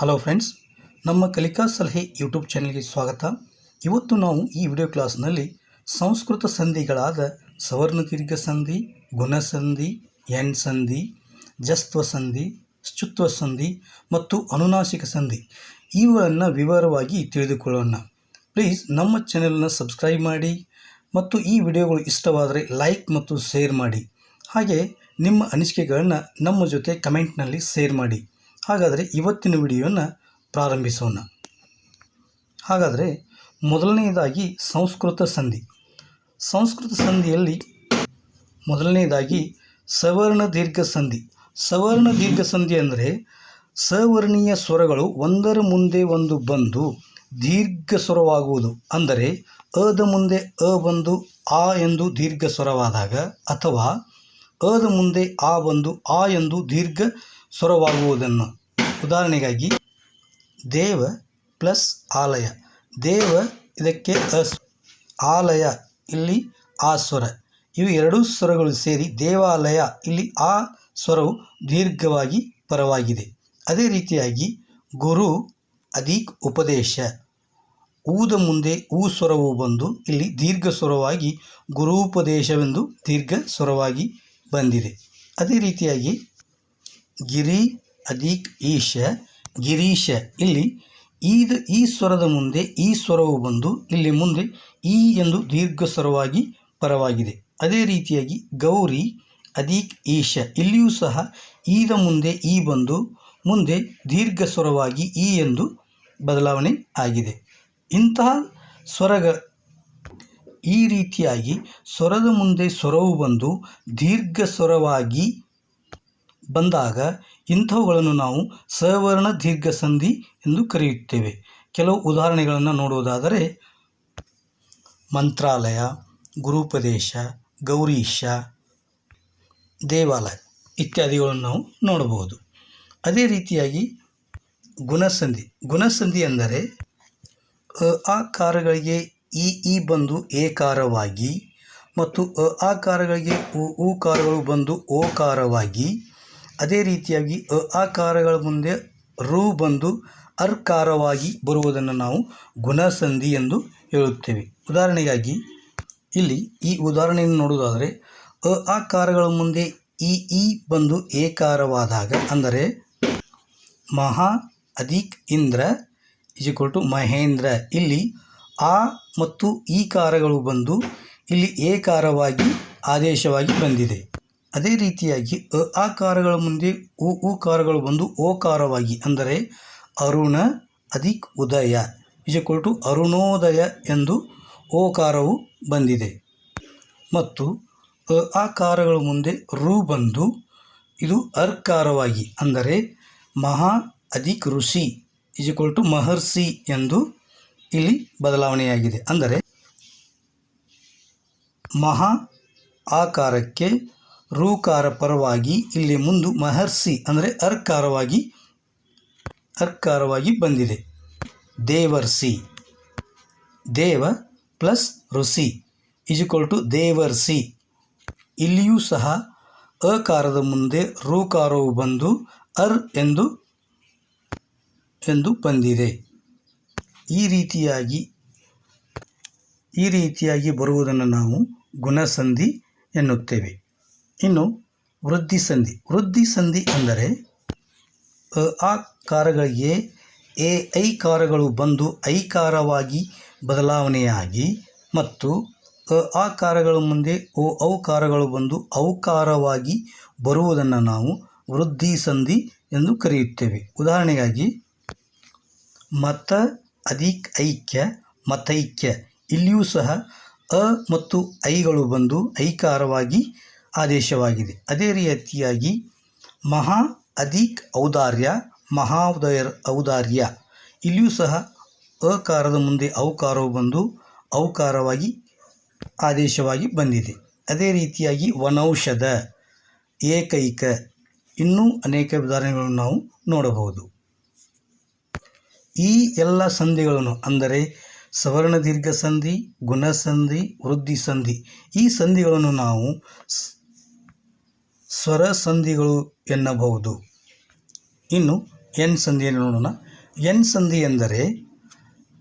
Hello friends ನಮ್ಮ ಕಲಿಕಾ ಸಲಹೆ ಯೂಟ್ಯೂಬ್ ಚಾನಲ್ಗೆ ಸ್ವಾಗತ. ಇವತ್ತು ನಾವು ಈ ವಿಡಿಯೋ ಕ್ಲಾಸ್ನಲ್ಲಿ ಸಂಸ್ಕೃತ ಸಂಧಿಗಳಾದ ಸವರ್ಣ ದೀರ್ಘ ಸಂಧಿ ಗುಣಸಂಧಿ ಎಣ್ ಸಂಧಿ, ಜಸ್ತ್ವ ಸಂಧಿ ಶುತ್ವ ಸಂಧಿ ಮತ್ತು ಅನುನಾಸಿಕ ಸಂಧಿ ಇವುಗಳನ್ನು ವಿವರವಾಗಿ ತಿಳಿದುಕೊಳ್ಳೋಣ. ಪ್ಲೀಸ್ ನಮ್ಮ ಚಾನೆಲ್ನ ಸಬ್ಸ್ಕ್ರೈಬ್ ಮಾಡಿ ಮತ್ತು ಈ ವಿಡಿಯೋಗಳು ಇಷ್ಟವಾದರೆ ಲೈಕ್ ಮತ್ತು ಶೇರ್ ಮಾಡಿ. ಹಾಗೆ ನಿಮ್ಮ ಅನಿಸಿಕೆಗಳನ್ನು ನಮ್ಮ ಜೊತೆ ಕಮೆಂಟ್ನಲ್ಲಿ ಶೇರ್ ಮಾಡಿ. ಹಾಗಾದರೆ ಇವತ್ತಿನ ವಿಡಿಯೋನ ಪ್ರಾರಂಭಿಸೋಣ. ಹಾಗಾದರೆ ಮೊದಲನೆಯದಾಗಿ ಸಂಸ್ಕೃತ ಸಂಧಿ. ಸಂಸ್ಕೃತ ಸಂಧಿಯಲ್ಲಿ ಮೊದಲನೆಯದಾಗಿ ಸವರ್ಣ ದೀರ್ಘ ಸಂಧಿ. ಸವರ್ಣ ದೀರ್ಘ ಸಂಧಿ ಅಂದರೆ ಸವರ್ಣೀಯ ಸ್ವರಗಳು ಒಂದರ ಮುಂದೆ ಒಂದು ಬಂದು ದೀರ್ಘ ಸ್ವರವಾಗುವುದು. ಅಂದರೆ ಅದ ಮುಂದೆ ಅ ಬಂದು ಆ ಎಂದು ದೀರ್ಘ ಸ್ವರವಾದಾಗ ಅಥವಾ ಅದ ಮುಂದೆ ಆ ಬಂದು ಆ ಎಂದು ದೀರ್ಘ ಸ್ವರವಾಗುವುದನ್ನು. ಉದಾಹರಣೆಗಾಗಿ ದೇವ ಪ್ಲಸ್ ಆಲಯ. ದೇವ ಇದಕ್ಕೆ ಅಸ್. ಆಲಯ, ಇಲ್ಲಿ ಆ ಸ್ವರ. ಇವು ಎರಡೂ ಸ್ವರಗಳು ಸೇರಿ ದೇವಾಲಯ, ಇಲ್ಲಿ ಆ ಸ್ವರವು ದೀರ್ಘವಾಗಿ ಪರವಾಗಿದೆ. ಅದೇ ರೀತಿಯಾಗಿ ಗುರು, ಅದೀಕ್ ಉಪದೇಶ. ಊದ ಮುಂದೆ ಊ ಸ್ವರವು ಬಂದು ಇಲ್ಲಿ ದೀರ್ಘ ಸ್ವರವಾಗಿ ಗುರೂಪದೇಶವೆಂದು ದೀರ್ಘ ಸ್ವರವಾಗಿ ಬಂದಿದೆ. ಅದೇ ರೀತಿಯಾಗಿ ಗಿರಿ ಅದೀಕ್ ಈಶ, ಗಿರೀಶ, ಇಲ್ಲಿ ಈದ, ಈ ಸ್ವರದ ಮುಂದೆ, ಈ ಸ್ವರವು ಬಂದು, ಇಲ್ಲಿ ಮುಂದೆ, ಈ ಎಂದು ದೀರ್ಘ ಸ್ವರವಾಗಿ ಪರವಾಗಿದೆ. ಅದೇ ರೀತಿಯಾಗಿ ಗೌರಿ ಅದೀಕ್ ಈಶ, ಇಲ್ಲಿಯೂ ಸಹ ಈದ ಮುಂದೆ, ಈ ಬಂದು, ಮುಂದೆ ದೀರ್ಘ ಸ್ವರವಾಗಿ ಈ ಎಂದು ಬದಲಾವಣೆ ಆಗಿದೆ. ಇಂತಹ ಸ್ವರಗ, ಈ ರೀತಿಯಾಗಿ ಸ್ವರದ ಮುಂದೆ ಸ್ವರವು ಬಂದು ದೀರ್ಘ ಸ್ವರವಾಗಿ ಬಂದಾಗ ಇಂಥವುಗಳನ್ನು ನಾವು ಸವರ್ಣ ದೀರ್ಘ ಸಂಧಿ ಎಂದು ಕರೆಯುತ್ತೇವೆ. ಕೆಲವು ಉದಾಹರಣೆಗಳನ್ನು ನೋಡುವುದಾದರೆ, ಮಂತ್ರಾಲಯ, ಗುರುಪದೇಶ, ಗೌರೀಶ, ದೇವಾಲಯ ಇತ್ಯಾದಿಗಳನ್ನು ನಾವು ನೋಡಬಹುದು. ಅದೇ ರೀತಿಯಾಗಿ ಗುಣಸಂಧಿ. ಗುಣಸಂಧಿ ಅಂದರೆ ಅ ಕಾರಗಳಿಗೆ ಇ, ಈ ಬಂದು ಏಕಾರವಾಗಿ ಮತ್ತು ಅ ಕಾರಗಳಿಗೆ ಉ ಕಾರಗಳು ಬಂದು ಓಕಾರವಾಗಿ ಅದೇ ರೀತಿಯಾಗಿ ಅ ಆಕಾರಗಳ ಮುಂದೆ ರು ಬಂದು ಅರ್ಕಾರವಾಗಿ ಬರುವುದನ್ನು ನಾವು ಗುಣಸಂಧಿ ಎಂದು ಹೇಳುತ್ತೇವೆ. ಉದಾಹರಣೆಗಾಗಿ ಇಲ್ಲಿ ಈ ಉದಾಹರಣೆಯನ್ನು ನೋಡುವುದಾದರೆ, ಅ ಆಕಾರಗಳ ಮುಂದೆ ಈ ಈ ಬಂದು ಏಕಾರವಾದಾಗ ಅಂದರೆ ಮಹಾ ಅಧಿಕ್ ಇಂದ್ರ ಈಕ್ವಲ್ ಟು ಮಹೇಂದ್ರ. ಇಲ್ಲಿ ಆ ಮತ್ತು ಈ ಕಾರಗಳು ಬಂದು ಇಲ್ಲಿ ಏಕಾರವಾಗಿ ಆದೇಶವಾಗಿ ಬಂದಿದೆ. ಅದೇ ರೀತಿಯಾಗಿ ಅ ಆಕಾರಗಳ ಮುಂದೆ ಉ ಉಕಾರಗಳು ಬಂದು ಓಕಾರವಾಗಿ ಅಂದರೆ ಅರುಣ, ಅಧಿಕ್, ಉದಯ. ಈಕ್ವಲ್ ಟು ಅರುಣೋದಯ ಎಂದು ಓಕಾರವು ಬಂದಿದೆ. ಮತ್ತು ಅ ಆಕಾರಗಳ ಮುಂದೆ ರು ಬಂದು ಇದು ಅರ್ಕಾರವಾಗಿ ಅಂದರೆ ಮಹಾ, ಅಧಿಕ್, ಋಷಿ. ಈಕ್ವಲ್ ಟು ಮಹರ್ಷಿ ಎಂದು ಇಲ್ಲಿ ಬದಲಾವಣೆಯಾಗಿದೆ. ಅಂದರೆ ಮಹಾ, ಆಕಾರಕ್ಕೆ ರೂಕಾರ ಪರವಾಗಿ ಇಲ್ಲಿ ಮುಂದು ಮಹರ್ಷಿ ಅಂದರೆ ಅರ್ಕಾರವಾಗಿ ಅರ್ಕಾರವಾಗಿ ಬಂದಿದೆ. ದೇವರ್ಸಿ ದೇವ ಪ್ಲಸ್ ಋಷಿ ಈಕ್ವಲ್ ಟು ದೇವರ್ಸಿ ಇಲ್ಲಿಯೂ ಸಹ ಅಕಾರದ ಮುಂದೆ ರೂಕಾರವು ಬಂದು ಅರ್ ಎಂದು ಎಂದು ಬಂದಿದೆ. ಈ ರೀತಿಯಾಗಿ ಈ ರೀತಿಯಾಗಿ ಬರುವುದನ್ನು ನಾವು ಗುಣಸಂಧಿ ಎನ್ನುತ್ತೇವೆ. ಇನ್ನು ವೃದ್ಧಿ ಸಂಧಿ. ವೃದ್ಧಿ ಸಂಧಿ ಅಂದರೆ, ಅ ಕಾರಗಳಿಗೆ ಎ, ಐ ಕಾರಗಳು ಬಂದು ಐಕಾರವಾಗಿ ಬದಲಾವಣೆಯಾಗಿ ಮತ್ತು ಅ ಕಾರಗಳ ಮುಂದೆ ಓ ಔಕಾರಗಳು ಬಂದು ಔಕಾರವಾಗಿ ಬರುವುದನ್ನು ನಾವು ವೃದ್ಧಿ ಸಂಧಿ ಎಂದು ಕರೆಯುತ್ತೇವೆ. ಉದಾಹರಣೆಗಾಗಿ, ಮತ ಅಧಿಕ್ ಐಕ್ಯ, ಮತೈಕ್ಯ, ಇಲ್ಲಿಯೂ ಸಹ ಅ ಮತ್ತು ಐಗಳು ಬಂದು ಐಕಾರವಾಗಿ ಆದೇಶವಾಗಿದೆ. ಅದೇ ರೀತಿಯಾಗಿ ಮಹಾ ಅಧಿಕ್ ಔದಾರ್ಯ ಮಹಾದಯ ಔದಾರ್ಯ. ಇಲ್ಲಿಯೂ ಸಹ ಅಕಾರದ ಮುಂದೆ ಔಕಾರವು ಬಂದು ಔಕಾರವಾಗಿ ಆದೇಶವಾಗಿ ಬಂದಿದೆ. ಅದೇ ರೀತಿಯಾಗಿ ವನೌಷಧ, ಏಕೈಕ. ಇನ್ನೂ ಅನೇಕ ಉದಾಹರಣೆಗಳನ್ನು ನಾವು ನೋಡಬಹುದು. ಈ ಎಲ್ಲ ಸಂಧಿಗಳನ್ನು ಅಂದರೆ ಸವರ್ಣ ದೀರ್ಘ ಸಂಧಿ, ಗುಣಸಂಧಿ ವೃದ್ಧಿ ಸಂಧಿ ಈ ಸಂಧಿಗಳನ್ನು ನಾವು ಸ್ವರ ಸಂಧಿಗಳು ಎನ್ನಬಹುದು. ಇನ್ನು ಎನ್ ಸಂಧಿಯನ್ನು ನೋಡೋಣ. ಎನ್ ಸಂಧಿ ಎಂದರೆ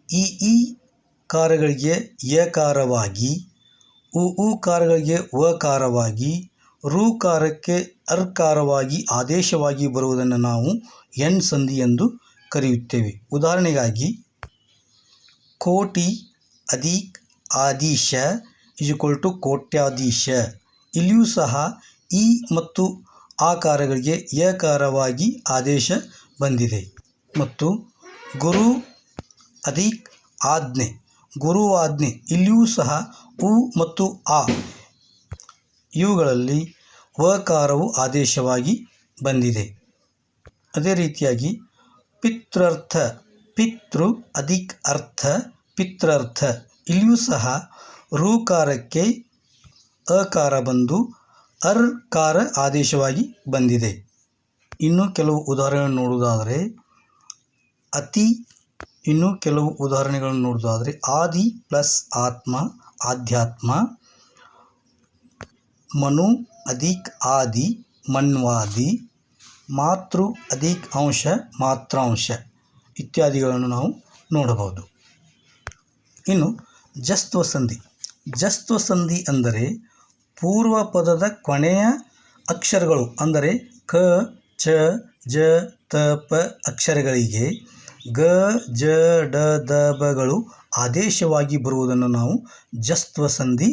ಈ ಈ ಕಾರಗಳಿಗೆ ಯಕಾರವಾಗಿ ಉ ಉ ಕಾರಗಳಿಗೆ ವಕಾರವಾಗಿ ಋಕಾರಕ್ಕೆ ಅರ್ಕಾರವಾಗಿ ಆದೇಶವಾಗಿ ಬರುವುದನ್ನು ನಾವು ಎನ್ ಸಂಧಿ ಎಂದು ಕರೆಯುತ್ತೇವೆ. ಉದಾಹರಣೆಗಾಗಿ, ಕೋಟಿ ಅಧಿಕ್ ಆದೀಶ ಈಕ್ವಲ್ ಟು ಕೋಟ್ಯಾಧೀಶ ಇಲ್ಲಿಯೂ ಸಹ ಈ ಮತ್ತು ಆಕಾರಗಳಿಗೆ ಏಕಾರವಾಗಿ ಆದೇಶ ಬಂದಿದೆ. ಮತ್ತು ಗುರು ಅಧಿಕ್ ಆಜ್ಞೆ ಗುರುವಾಜ್ಞೆ ಇಲ್ಲಿಯೂ ಸಹ ಉ ಮತ್ತು ಆ ಇವುಗಳಲ್ಲಿ ವಕಾರವು ಆದೇಶವಾಗಿ ಬಂದಿದೆ. ಅದೇ ರೀತಿಯಾಗಿ ಪಿತೃರ್ಥ ಪಿತೃ ಅಧಿಕ್ ಅರ್ಥ ಪಿತೃರ್ಥ ಇಲ್ಲಿಯೂ ಸಹ ರೂಕಾರಕ್ಕೆ ಅಕಾರ ಬಂದು ಅರ್ಕಾರ ಆದೇಶವಾಗಿ ಬಂದಿದೆ. ಇನ್ನು ಕೆಲವು ಉದಾಹರಣೆಗಳನ್ನು ನೋಡುವುದಾದರೆ, ಅತಿ ಇನ್ನು ಕೆಲವು ಉದಾಹರಣೆಗಳನ್ನು ನೋಡುವುದಾದರೆ, ಆದಿ ಪ್ಲಸ್ ಆತ್ಮ, ಆಧ್ಯಾತ್ಮ, ಮನು ಅಧಿಕ್ ಆದಿ, ಮನ್ವಾದಿ, ಮಾತೃ ಅಧಿಕ್ ಅಂಶ, ಮಾತ್ರಾಂಶ ಇತ್ಯಾದಿಗಳನ್ನು ನಾವು ನೋಡಬಹುದು. ಇನ್ನು ಜಸ್ತ್ವ ಸಂಧಿ ಜಸ್ತ್ವ ಸಂಧಿ ಅಂದರೆ ಪೂರ್ವ ಪದದ ಕೊನೆಯ ಅಕ್ಷರಗಳು ಅಂದರೆ ಕ, ಚ, ಜ, ತ, ಪ ಅಕ್ಷರಗಳಿಗೆ ಗ, ಜ, ಡ, ದ, ಬಗಳು ಆದೇಶವಾಗಿ ಬರುವುದನ್ನು ನಾವು ಜಸ್ತ್ವ ಸಂಧಿ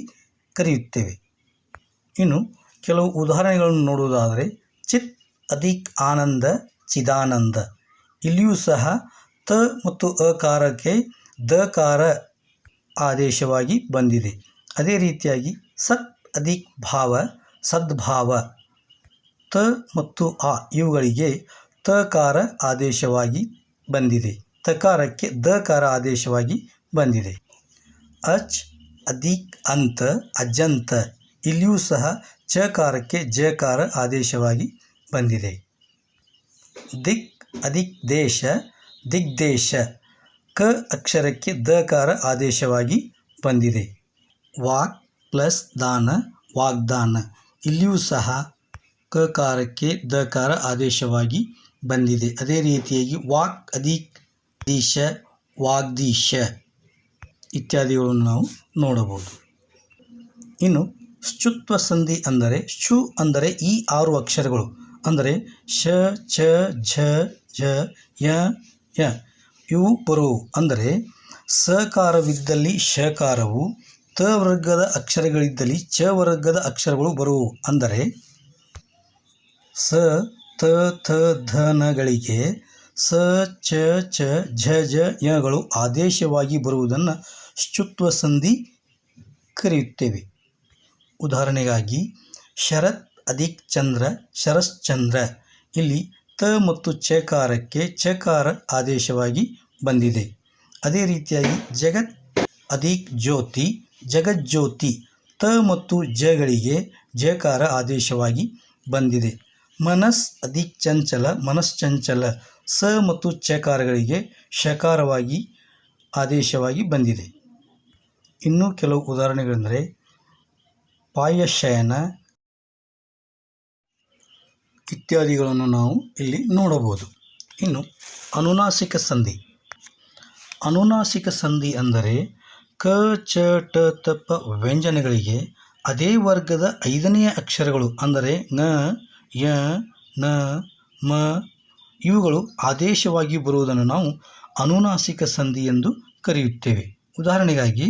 ಕರೆಯುತ್ತೇವೆ. ಇನ್ನು ಕೆಲವು ಉದಾಹರಣೆಗಳನ್ನು ನೋಡುವುದಾದರೆ ಚಿತ್, ಅಧಿಕ್, ಆನಂದ, ಚಿದಾನಂದ. ಇಲ್ಲಿಯೂ ಸಹ ತ ಮತ್ತು ಅಕಾರಕ್ಕೆ ದಕಾರ ಆದೇಶವಾಗಿ ಬಂದಿದೆ. ಅದೇ ರೀತಿಯಾಗಿ ಸತ್ ಅಧಿಕ್ ಭಾವ ಸದ್ಭಾವ, ತ ಮತ್ತು ಆ ಇವುಗಳಿಗೆ ತಕಾರ ಆದೇಶವಾಗಿ ಬಂದಿದೆ. ತಕಾರಕ್ಕೆ ದಕಾರ ಆದೇಶವಾಗಿ ಬಂದಿದೆ. ಅಚ್, ಅಧಿಕ್, ಅಂತ, ಅಜಂತ ಇಲ್ಲಿಯೂ ಸಹ ಚಕಾರಕ್ಕೆ ಜಕಾರ ಆದೇಶವಾಗಿ ಬಂದಿದೆ. ದಿಕ್, ಅಧಿಕ್ ದೇಶ ದಿಗ್ದೇಶ ಕ ಅಕ್ಷರಕ್ಕೆ ದಕಾರ ಆದೇಶವಾಗಿ ಬಂದಿದೆ. ವಾಕ್ ಪ್ಲಸ್ ದಾನ, ವಾಗ್ದಾನ. ಇಲ್ಲಿಯೂ ಸಹ ಕಕಾರಕ್ಕೆ ದಕಾರ ಆದೇಶವಾಗಿ ಬಂದಿದೆ. ಅದೇ ರೀತಿಯಾಗಿ ವಾಕ್ ಅಧಿಕ್ ದೀಶ ವಾಗ್ದೀಶ ಇತ್ಯಾದಿಗಳನ್ನು ನಾವು ನೋಡಬಹುದು. ಇನ್ನು ಶುತ್ವ ಸಂಧಿ ಅಂದರೆ ಶು ಅಂದರೆ ಈ ಆರು ಅಕ್ಷರಗಳು. ಅಂದರೆ ಶ ಛ ಝ ಝ, ಯ ಯ. ಇವು ಬರುವು ಅಂದರೆ ಸಕಾರವಿದ್ದಲ್ಲಿ ಶಕಾರವು ತ ವರ್ಗದ ಅಕ್ಷರಗಳಿದ್ದಲ್ಲಿ ಚ ವರ್ಗದ ಅಕ್ಷರಗಳು ಬರುವು ಅಂದರೆ ಸ, ತ, ಥ ಧನಗಳಿಗೆ ಸ, ಚ ಚ, ಝ ಝ ಯಗಳು ಆದೇಶವಾಗಿ ಬರುವುದನ್ನು ಶುತ್ವ ಸಂಧಿ ಕರೆಯುತ್ತೇವೆ. ಉದಾಹರಣೆಗಾಗಿ ಶರತ್ ಅಧಿಕ್ ಚಂದ್ರ ಶರಶ್ಚಂದ್ರ ಇಲ್ಲಿ ತ ಮತ್ತು ಚಕಾರಕ್ಕೆ ಚಕಾರ ಆದೇಶವಾಗಿ ಬಂದಿದೆ. ಅದೇ ರೀತಿಯಾಗಿ ಜಗತ್ ಅಧಿಕ್ ಜ್ಯೋತಿ ಜಗಜ್ಯೋತಿ, ತ ಮತ್ತು ಜಗಳಿಗೆ ಜಕಾರ ಆದೇಶವಾಗಿ ಬಂದಿದೆ. ಮನಸ್ ಅಧಿ ಚಂಚಲ ಮನಶ್ಚಂಚಲ, ಸ ಮತ್ತು ಚಕಾರಗಳಿಗೆ ಶಕಾರವಾಗಿ ಆದೇಶವಾಗಿ ಬಂದಿದೆ. ಇನ್ನೂ ಕೆಲವು ಉದಾಹರಣೆಗಳೆಂದರೆ, ಪಾಯಶಯನ ಇತ್ಯಾದಿಗಳನ್ನು ನಾವು ಇಲ್ಲಿ ನೋಡಬಹುದು. ಇನ್ನು ಅನುನಾಸಿಕ ಸಂಧಿ. ಅನುನಾಸಿಕ ಸಂಧಿ ಅಂದರೆ ಕ ಚ ಟ ತ ವ್ಯಂಜನಗಳಿಗೆ ಅದೇ ವರ್ಗದ ಐದನೆಯ ಅಕ್ಷರಗಳು ಅಂದರೆ ನ, ಯ, ನ, ಮ ಇವುಗಳು ಆದೇಶವಾಗಿ ಬರುವುದನ್ನು ನಾವು ಅನುನಾಸಿಕ ಸಂಧಿ ಎಂದು ಕರೆಯುತ್ತೇವೆ. ಉದಾಹರಣೆಗಾಗಿ,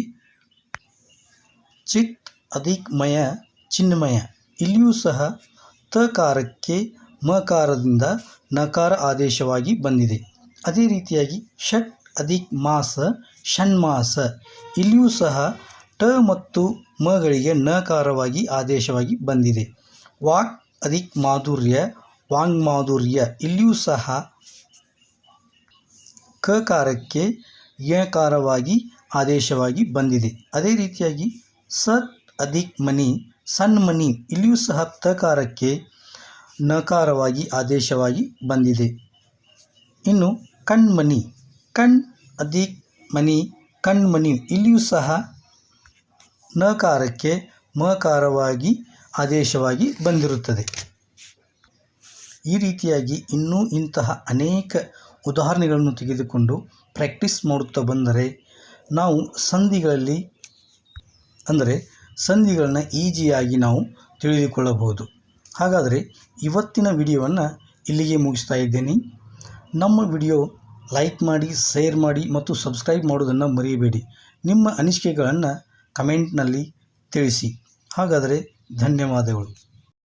ಚಿತ್ ಅಧಿಕ್ ಮಯ ಚಿನ್ಮಯ, ಇಲ್ಲಿಯೂ ಸಹ ತಕಾರಕ್ಕೆ ಮಕಾರದಿಂದ ನಕಾರ ಆದೇಶವಾಗಿ ಬಂದಿದೆ. ಅದೇ ರೀತಿಯಾಗಿ ಷಟ್ ಅಧಿಕ್ ಮಾಸ ಷಣ್ಮಾಸ. ಇಲ್ಲಿಯೂ ಸಹ ಟ ಮತ್ತು ಮಗಳಿಗೆ ನಕಾರವಾಗಿ ಆದೇಶವಾಗಿ ಬಂದಿದೆ. ವಾಕ್ ಅಧಿಕ್ ಮಾಧುರ್ಯ, ವಾಂಗ್ ಮಾಧುರ್ಯ. ಇಲ್ಲಿಯೂ ಸಹ ಕಕಾರಕ್ಕೆ ಯಕಾರವಾಗಿ ಆದೇಶವಾಗಿ ಬಂದಿದೆ. ಅದೇ ರೀತಿಯಾಗಿ ಸತ್ ಅಧಿಕ್ ಮನಿ ಸನ್ಮನಿ ಇಲ್ಲಿಯೂ ಸಹ ತಕಾರಕ್ಕೆ ನಕಾರವಾಗಿ ಆದೇಶವಾಗಿ ಬಂದಿದೆ. ಇನ್ನು ಕಣ್ಮನಿ ಕಣ್ ಅಧಿಕ್ ಮನಿ ಕಣ್ಮನಿ ಇಲ್ಲಿಯೂ ಸಹ ನಕಾರಕ್ಕೆ ಮಕಾರವಾಗಿ ಆದೇಶವಾಗಿ ಬಂದಿರುತ್ತದೆ. ಈ ರೀತಿಯಾಗಿ ಇನ್ನೂ ಇಂತಹ ಅನೇಕ ಉದಾಹರಣೆಗಳನ್ನು ತೆಗೆದುಕೊಂಡು ಪ್ರಾಕ್ಟೀಸ್ ಮಾಡುತ್ತಾ ಬಂದರೆ, ನಾವು ಸಂಧಿಗಳಲ್ಲಿ, ಅಂದರೆ ಸಂಧಿಗಳನ್ನ ಈಜಿಯಾಗಿ ನಾವು ತಿಳಿದುಕೊಳ್ಳಬಹುದು. ಹಾಗಾದರೆ ಇವತ್ತಿನ ವಿಡಿಯೋವನ್ನು ಇಲ್ಲಿಗೆ ಮುಗಿಸ್ತಾ ಇದ್ದೇನೆ. ನಮ್ಮ ವಿಡಿಯೋ ಲೈಕ್ ಮಾಡಿ ಶೇರ್ ಮಾಡಿ ಮತ್ತು ಸಬ್ಸ್ಕ್ರೈಬ್ ಮಾಡೋದನ್ನು ಮರೆಯಬೇಡಿ ನಿಮ್ಮ ಅನಿಸಿಕೆಗಳನ್ನು ಕಮೆಂಟ್ನಲ್ಲಿ ತಿಳಿಸಿ. ಹಾಗಾದರೆ ಧನ್ಯವಾದಗಳು.